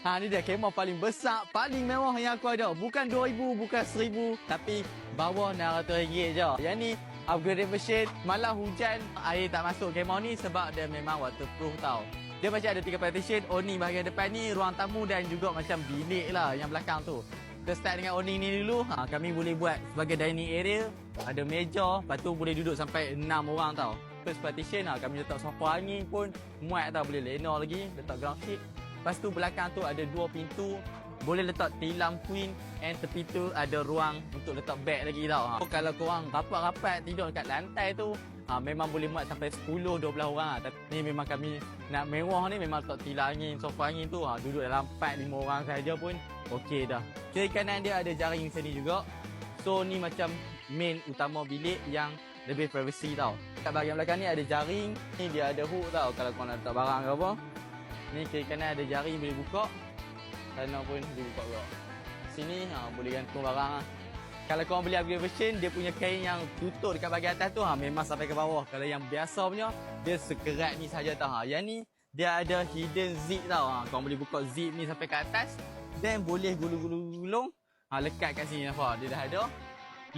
Ha ni dia kemah paling besar, paling mewah yang aku ada. Bukan 2000, bukan 1000, tapi bawah RM600 je. Yang ni upgrade version, malah hujan, air tak masuk kemah ni sebab dia memang waterproof tau. Dia macam ada tiga partition, awning bahagian depan ni, ruang tamu dan juga macam bilik lah yang belakang tu. Kita start dengan awning ni dulu. Ha, kami boleh buat sebagai dining area. Ada meja, lepas tu boleh duduk sampai 6 orang tau. First partition lah, kami letak sofa angin pun muat tau. Boleh lena lagi, letak ground sheet. Lepas tu belakang tu ada dua pintu. Boleh letak tilam queen and tepi tu ada ruang untuk letak bed lagi tau. Ha. Kalau korang rapat-rapat tidur dekat lantai tu, ha, memang boleh muat sampai 10-12 orang. lah. Tapi ni memang kami nak mewah ni memang letak tilam angin, sofa angin tu. Ha, duduk dalam 4-5 orang saja pun okey dah. Kiri kanan dia ada jaring sini juga. So ni macam main utama bilik yang lebih privacy tau. Kat bahagian belakang ni ada jaring. Ni dia ada hook tau kalau korang nak letak barang ke apa. Ni kiri kanan ada jaring boleh buka. Sana pun boleh buka juga. Sini ha, boleh gantung barang lah. Kalau korang beli upgrade version, dia punya kain yang tutup dekat bahagian atas tu ha, memang sampai ke bawah. Kalau yang biasa punya, dia sekerat ni saja tau. Ha. Yang ni, dia ada hidden zip tau. Ha. Korang boleh buka zip ni sampai ke atas. Then boleh gulung-gulung. Ha, lekat kat sini nampak. Dia dah ada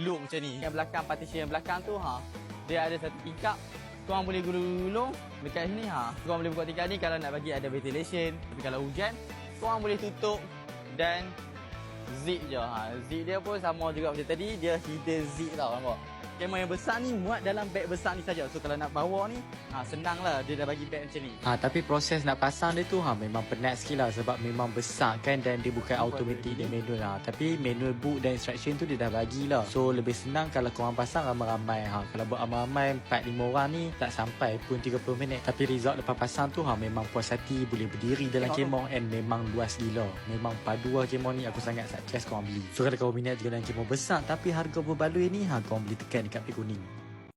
look macam ni. Yang belakang, partition yang belakang tu, ha, dia ada satu tingkap. Korang boleh gulung-gulung dekat sini. Ha. Korang boleh buka tingkap ni kalau nak bagi ada ventilation. Tapi kalau hujan, korang boleh tutup dan zip je. Ha. Zip dia pun sama juga macam tadi. Dia hidden zip tau nampak. Kemah yang besar ni muat dalam beg besar ni saja. So kalau nak bawa ni, ha, senang lah dia dah bagi beg macam ni. Ha, tapi proses nak pasang dia tu ha, memang penat sikit lah sebab memang besar kan dan dia bukan automatic dia manual lah. Tapi manual book dan instruction tu dia dah bagi lah. So lebih senang kalau korang pasang ramai-ramai. Ha. Kalau buat ramai-ramai 4-5 orang ni tak sampai pun 30 minit. Tapi result lepas pasang tu ha, memang puas hati boleh berdiri dalam kemah and memang luas gila. Memang padu lah kemah ni aku sangat suggest korang beli. So kalau korang minat juga dalam kemah besar tapi harga berbaloi ni ha, korang boleh tekan dekat pik kuning.